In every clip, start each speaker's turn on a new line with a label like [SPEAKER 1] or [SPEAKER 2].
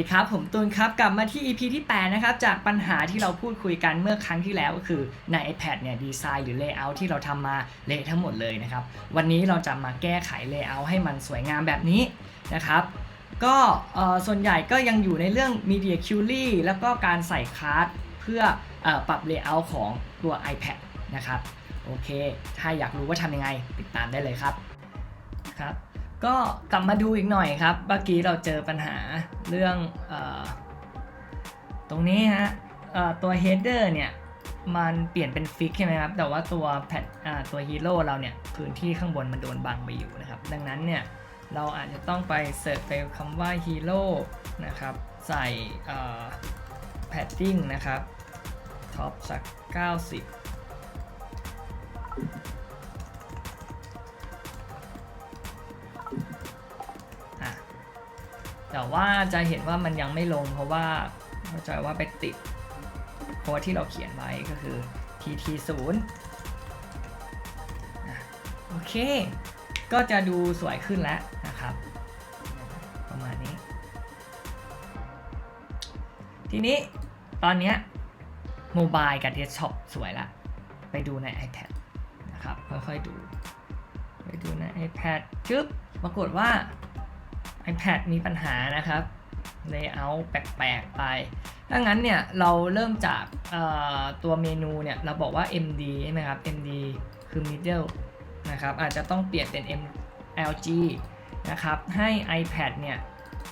[SPEAKER 1] ดีครับ ผมตูนครับกลับมาที่ EP ที่ 8 นะครับ จากปัญหาที่เราพูดคุยกันเมื่อครั้งที่แล้วก็คือใน iPad เนี่ยดีไซน์หรือ Layout ที่เราทำมาเละทั้งหมดเลยนะครับ วันนี้เราจะมาแก้ไข Layout ให้มันสวยงามแบบนี้นะครับก็เอ่อส่วนใหญ่ก็ยังอยู่ในเรื่อง Media Query แล้วก็การใส่คลาสเพื่อเออปรับ Layout ของตัว iPad นะครับ โอเค ถ้าอยากรู้ว่าทำยังไงติดตามได้เลยครับครับ ก็กลับมาดูอีกหน่อยครับ เมื่อกี้เราเจอปัญหาเรื่องออตรงนี้ฮะตัว header เนี่ยมันเปลี่ยนเป็นฟิกใช่ไหมครับ แต่ว่าตัวแพทตัวฮีโร่เราเนี่ยพื้นที่ข้างบนมันโดนบังไปอยู่นะครับ ดังนั้นเนี่ยเราอาจจะต้องไปเสิร์ชไปคำว่าฮีโร่นะครับ ใส่แพดดิ้งนะครับท็อปสัก 90 แต่ว่าจะเห็นว่ามันยังไม่ลงเพราะว่าเข้าใจว่าไปติดโค้ดที่เราเขียนไว้ก็คือ tt 0โอเค ก็จะดูสวยขึ้นแล้วนะครับ ประมาณนี้ ทีนี้ตอนเนี้ยโมบายกับเดสก์ท็อปสวยละ ไปดูใน iPad นะครับ ค่อยๆดู ไปดูใน iPad จึ๊บปรากฏว่า iPad มีปัญหานะครับ Layout แปลกๆไป ถ้างั้นเนี่ยเราเริ่มจากตัวเมนูเนี่ยเราบอกว่า MD ใช่ไหมครับ MD คือ middle นะครับอาจจะต้องเปลี่ยนเป็น MLG นะครับให้ iPad เนี่ย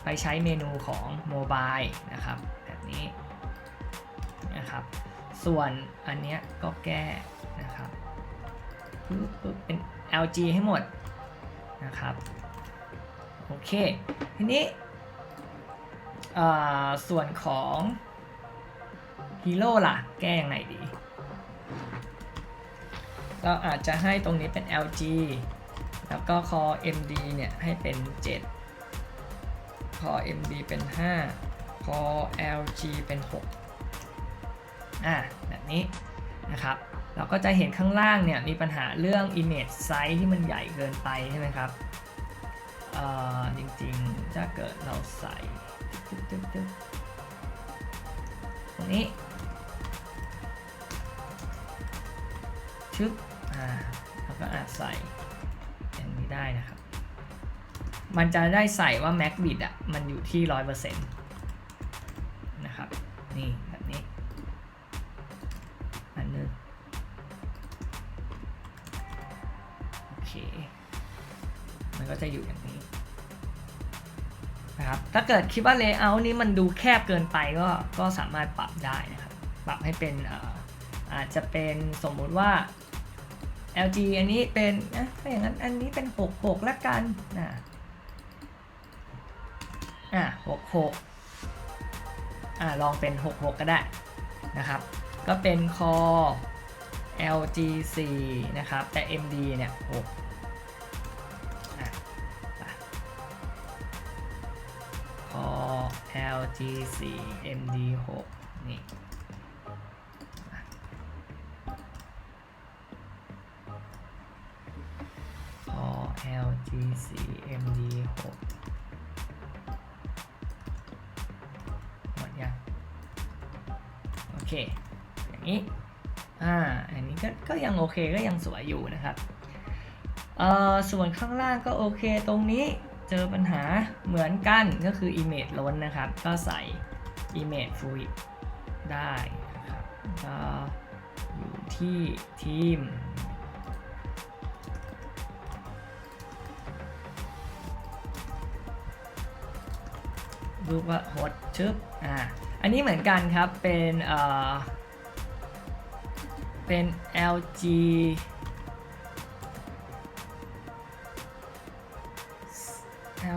[SPEAKER 1] ไปใช้เมนูของ Mobile นะครับแบบนี้นะครับส่วนอันเนี้ยก็แก้นะครับเป็น LG ให้หมดนะครับ เค ทีนี้ส่วนของฮีโร่ล่ะ แก้ยังไงดี เราอาจจะให้ตรงนี้เป็น LG แล้วก็ Core MD เนี่ย ให้เป็น7 Core MD เป็น5 Core LG เป็น 6 อะแบบนี้นะครับ เราก็จะเห็นข้างล่างเนี่ย มีปัญหาเรื่อง image size ที่มันใหญ่เกินไปใช่ไหมครับ จริงๆ ถ้าเกิดเราใส่ตึ๊บตึ๊บตึ๊บตรงนี้ชึบอ่าแล้วก็อาจใส่อย่างนี้ได้นะครับ มันจะได้ใส่ว่า Mac Bit อะ มันอยู่ที่ 100%นะครับ นี่แบบนี้ อันนึงโอเค มันก็จะอยู่อย่างนี้นะครับถ้าเกิดคิดว่า Layout นี้มันดูแคบเกินไปก็ก็สามารถปรับได้นะครับ ปรับให้เป็นอาจจะเป็นสมมุติว่า LG อันนี้เป็นนะถ้าอย่างนั้นอันนี้เป็น 66ละกันนะอะ66อะลองเป็น 66 ก็ได้นะครับ ก็เป็น Core LG 4นะครับ แต่ MD เนี่ย6 LG4 MD6 นี่พอ LG4 MD6 หมดยังโอเค อย่างนี้ อ่า อันนี้ก็ก็ยังโอเคก็ยังสวยอยู่นะครับ เอ่อ ส่วนข้างล่างก็โอเคตรงนี้ เจอปัญหาเหมือนกันก็คือ image ล้นนะครับ ก็ใส่ image fluid ได้นะครับก็อยู่ที่ทีมรูปว่าฮดชึบอ่าอันนี้เหมือนกันครับเป็นเอ่อเป็น LG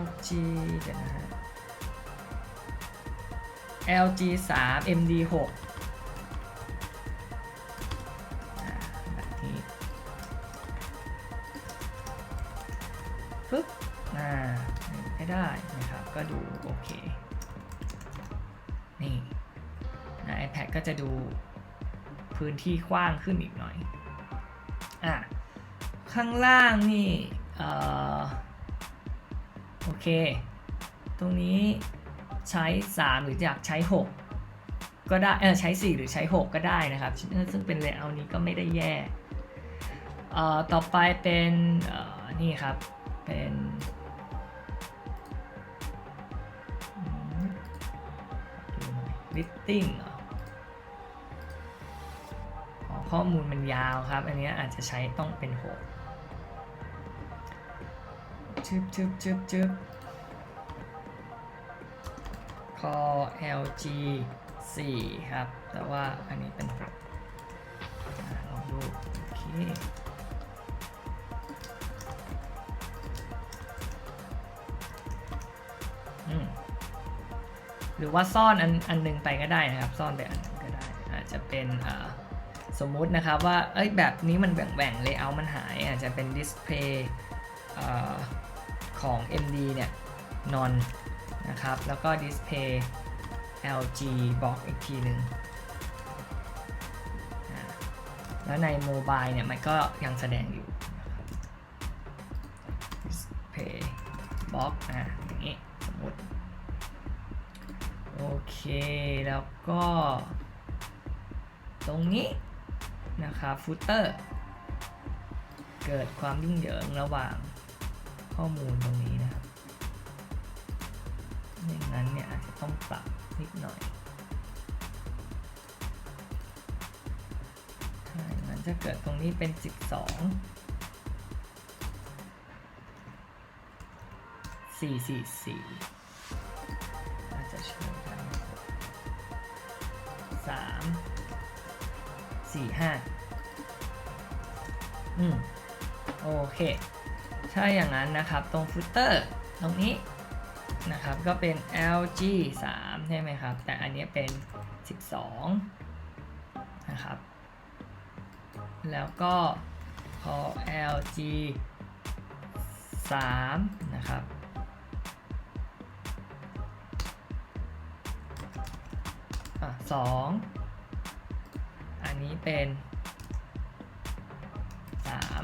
[SPEAKER 1] LG เดี๋ยวนะฮะ LG 3 MD 6อ่าแบบนี้ปึ๊บอ่าให้ได้นะครับ ก็ดูโอเค นี่นะ iPad ก็จะดูพื้นที่กว้างขึ้นอีกหน่อย อะ ข้างล่างนี่ เอ่อ โอเค ตรงนี้ใช้ 3 หรืออยากใช้ 6 ก็ได้เออใช้ 4 หรือใช้ 6 ก็ได้นะครับ ซึ่งเป็น layout นี้ก็ไม่ได้แย่เอ่อต่อไปเป็นเอ่อนี่ครับ เป็นอืมดูหน่อย listing ข้อมูลมันยาวครับ อันนี้อาจจะใช้ต้องเป็น 6 ชึบชึบชึบชึบ call LG 4 ครับ แต่ว่าอันนี้เป็น6ลองดู โอเคหรือว่าซ่อนอันอันหนึงไปก็ได้นะครับ ซ่อนไปอันหนึงก็ได้ อาจจะเป็นอ่าสมมุตินะครับว่าเอ้ยแบบนี้มันแบ่งแบ่ง layout มันหายอาจจะเป็น display อ่า ของ MD เนี่ย non นะครับ แล้วก็ display LG box อีกทีหนึ่งอ่าแล้วในโมบายเนี่ย มันก็ยังแสดงอยู่ display box อะอย่างนี้สมมติ โอเค แล้วก็ ตรงนี้นะครับฟุตเตอร์เกิดความยุ่งเหยิงระหว่าง ข้อมูลตรงนี้นะครับไม่งั้นเนี่ยอาจจะต้องปรับนิดหน่อย ถ้าอย่างนั้นจะเกิดตรงนี้เป็น 12 444อาจจะช่วยได้สามสี่ห้าอืม โอเค ถ้าอย่างนั้นนะครับตรงฟุตเตอร์ตรงนี้นะครับก็เป็น LG 3 ใช่ไหมครับ แต่อันนี้เป็น 12 นะครับ แล้วก็พอ LG 3 นะครับ อะสองอันนี้เป็นสาม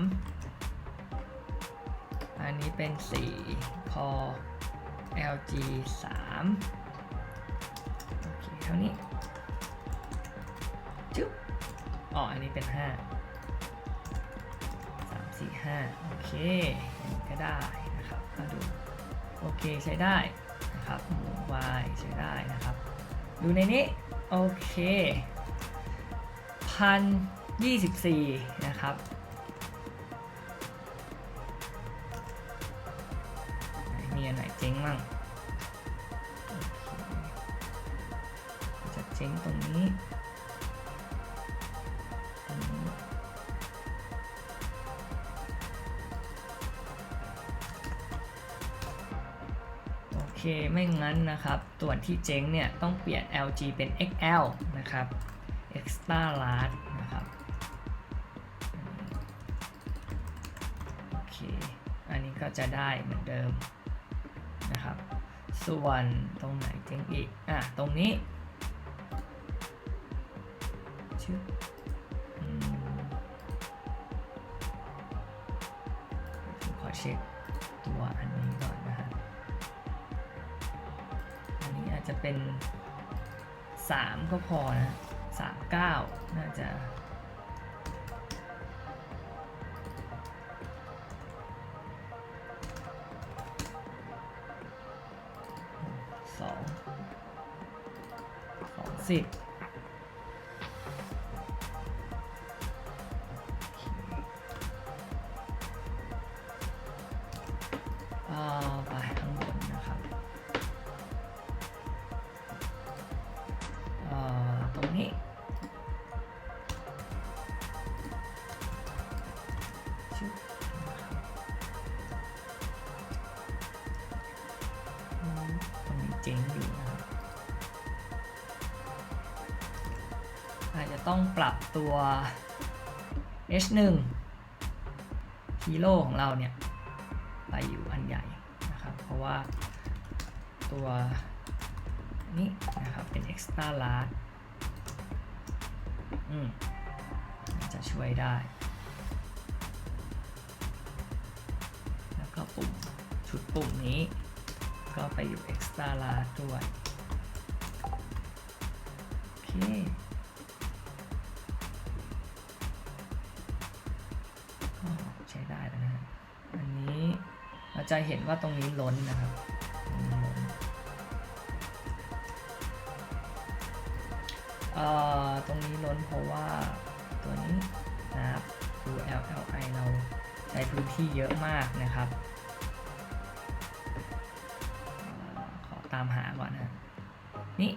[SPEAKER 1] อันนี้เป็นสีพอ LG สามโอเค เท่านี้ จุ๊บอ๋อ อันนี้เป็นห้าสามสี่ห้าโอเคอย่างนี้ก็ได้นะครับมาดู โอเค ใช้ได้นะครับหมู Y ใช้ได้นะครับ ดูในนี้ โอเคพันยี่สิบสี่นะครับ เจ๊งมั่งจะเจ๊งตรงนี้ตรงนี้โอเคไม่งั้นนะครับตัวที่เจ๊งเนี่ย ต้องเปลี่ยน LG เป็น XL นะครับ extra large นะครับ โอเค อันนี้ก็จะได้เหมือนเดิม นะครับ ส่วนตรงไหนเจ๊งอีก อะ ตรงนี้ชื่อขอเช็คตัวอันนี้ก่อนนะครับอันนี้อาจจะเป็น 3 ก็พอนะ 3 9 น่าจะ ส จะต้องปรับตัว H1 ฮีโร่ของเราเนี่ย ไปอยู่อันใหญ่นะครับ เพราะว่าตัวนี่นะครับ เป็น extra large อืมจะช่วยได้ แล้วก็ปุ่ม ชุดปุ่มนี้ ก็ไปอยู่ extra large ด้วยก็ จะเห็นว่าตรงนี้ล้นนะครับ ตรงนี้ล้นเอ่อตรงนี้ล้นเพราะว่าตัวนี้นะครับคือ LLI เราใช้พื้นที่เยอะมากนะครับ ขอตามหาก่อนนะ นี่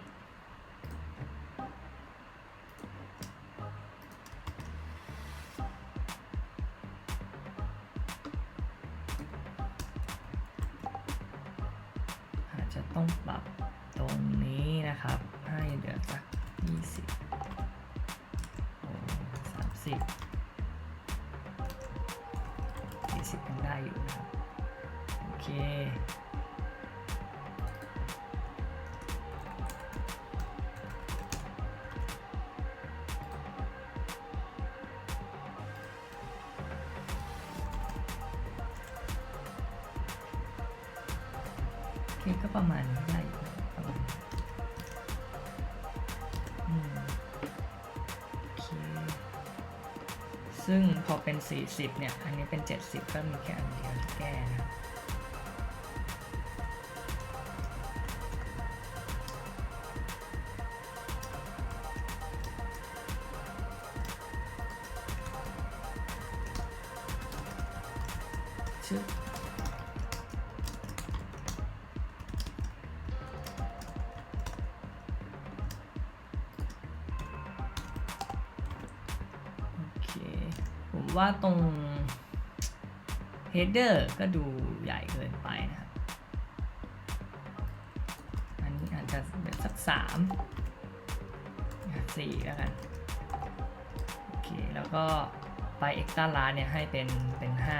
[SPEAKER 1] เค โอเคก็ประมาณนี้ได้อยู่ประมาณอืมโอเค ซึ่งพอเป็น 40 เนี่ย อันนี้เป็น 70 ก็มีแค่อันเดียวที่แก้นะ ชื่อผมว่าตรง header ก็ดูใหญ่เกินไปนะครับ อันนี้อาจจะเป็นสักสามสี่แล้วกัน โอเค แล้วก็ไป extra large เนี่ยให้เป็นเป็นห้า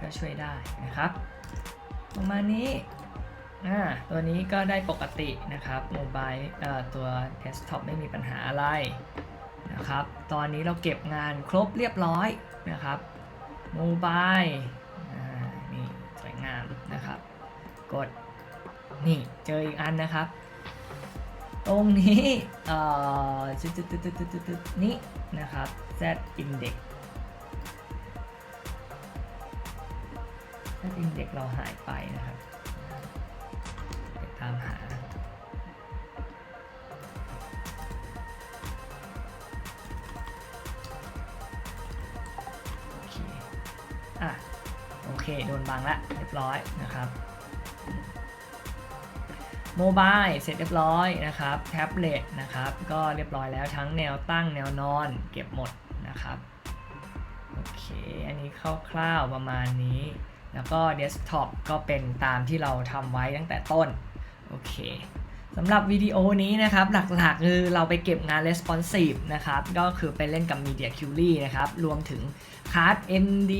[SPEAKER 1] ก็ช่วยได้นะครับประมาณนี้อ่าตัวนี้ก็ได้ปกตินะครับโมบายเอ่อตัวเดสก์ท็อปไม่มีปัญหาอะไรนะครับ ตอนนี้เราเก็บงานครบเรียบร้อยนะครับโมบายอ่านี่สวยงามนะครับ กดนี่เจออีกอันนะครับ ตรงนี้เอ่อนี่นะครับ Z index Z index เราหายไปนะครับไปตามหา โอเค อะ โอเค โดนบังละเรียบร้อยนะครับโมบายเสร็จเรียบร้อยนะครับแท็บเล็ตนะครับก็เรียบร้อยแล้วทั้งแนวตั้งแนวนอนเก็บหมดนะครับ โอเค อันนี้คร่าวๆประมาณนี้ แล้วก็เดสก์ท็อปก็เป็นตามที่เราทำไว้ตั้งแต่ต้น โอเคสำหรับวิดีโอนี้นะครับ หลักๆคือเราไปเก็บงาน responsive นะครับ ก็คือไปเล่นกับ Media Query นะครับ รวมถึง card MD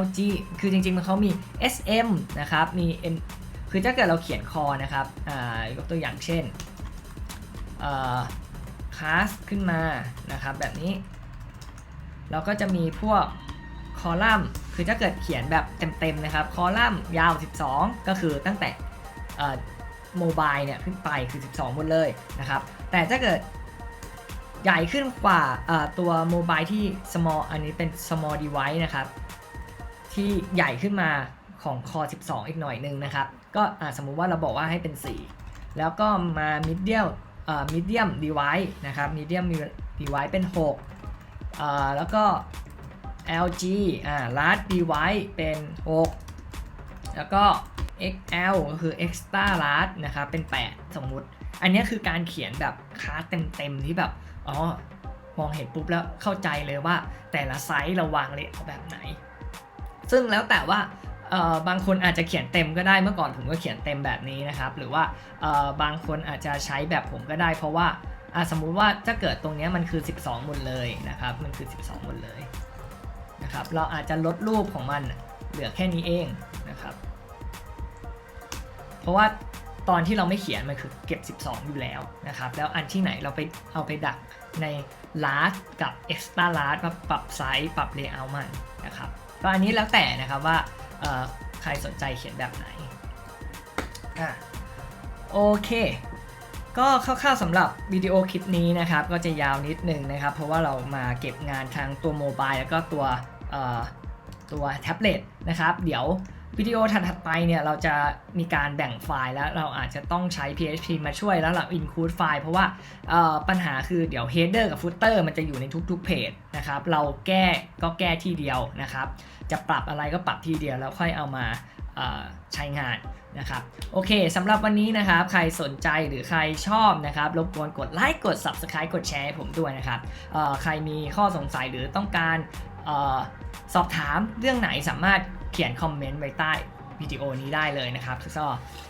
[SPEAKER 1] LG คือจริงๆ มันเขามี SM นะครับ มี M คือถ้าเกิดเราเขียนคอนะครับอ่ายกตัวอย่างเช่นเอ่อ class ขึ้นมานะครับแบบนี้ เราก็จะมีพวก คอลัมน์ คือถ้าเกิดเขียนแบบเต็มๆนะครับ คอลัมน์ยาว 12 ก็คือตั้งแต่โมบายเนี่ยขึ้นไปคือ 12 หมดเลยนะครับ แต่ถ้าเกิดใหญ่ขึ้นกว่าตัวโมบายที่ small อันนี้เป็น small device นะครับ ที่ใหญ่ขึ้นมาของคอ 12 อีกหน่อยนึงนะครับ ก็สมมุติว่าเราบอกว่าให้เป็น 4 แล้วก็มา medium เอ่อ medium device นะครับ medium device เป็น6อ่าแล้วก็ LG อ่า large device เป็น 6 แล้วก็ XL ก็คือ extra large นะครับ เป็น 8 สมมุติ อันนี้คือการเขียนแบบคาร์เต็มๆที่แบบ อ๋อ มองเห็นปุ๊บแล้วเข้าใจเลยว่าแต่ละไซส์เราวางเลยเอาแบบไหน ซึ่งแล้วแต่ว่าบางคนอาจจะเขียนเต็มก็ได้เมื่อก่อนผมก็เขียนเต็มแบบนี้นะครับ หรือว่าบางคนอาจจะใช้แบบผมก็ได้ เพราะว่าสมมุติว่าถ้าเกิดตรงนี้มันคือ 12 หมดเลยนะครับ มันคือ 12 หมดเลย นะครับ เราอาจจะลดรูปของมันเหลือแค่นี้เองนะครับ เพราะว่าตอนที่เราไม่เขียนมันคือเก็บ 12 อยู่แล้วนะครับ แล้วอันที่ไหนเราไปเอาไปดักใน large กับ extra large มาปรับไซส์ปรับ layout มันนะครับก็อันนี้แล้วแต่นะครับว่าใครสนใจเขียนแบบไหนอะโอเค ก็คร่าวๆสำหรับวิดีโอคลิปนี้นะครับ ก็จะยาวนิดนึงนะครับ เพราะว่าเรามาเก็บงานทางตัวโมบายแล้วก็ตัว ตัวแท็บเล็ตนะครับ เดี๋ยววิดีโอถัดไปเนี่ยเราจะมีการแบ่งไฟล์แล้วเราอาจจะต้องใช้ PHP มาช่วยแล้วเรา include ไฟล์เพราะว่าปัญหาคือเดี๋ยว header กับ footer มันจะอยู่ในทุกๆเพจนะครับ เราแก้ก็แก้ที่เดียวนะครับ จะปรับอะไรก็ปรับทีเดียวแล้วค่อยเอามาใช้งานนะครับโอเคสำหรับวันนี้นะครับ ใครสนใจหรือใครชอบนะครับรบกวนกดไลค์กด Subscribe กดแชร์ให้ผมด้วยนะครับใครมีข้อสงสัยหรือต้องการ สอบถามเรื่องไหนสามารถเขียนคอมเมนต์ไว้ใต้วิดีโอนี้ได้เลยนะครับก็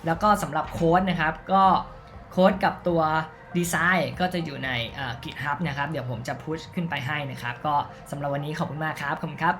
[SPEAKER 1] แล้วก็สำหรับโค้ดนะครับก็โค้ดกับตัวดีไซน์ก็จะอยู่ใน GitHub นะครับ เดี๋ยวผมจะพุชขึ้นไปให้นะครับ ก็สำหรับวันนี้ขอบคุณมากครับ ขอบคุณครับ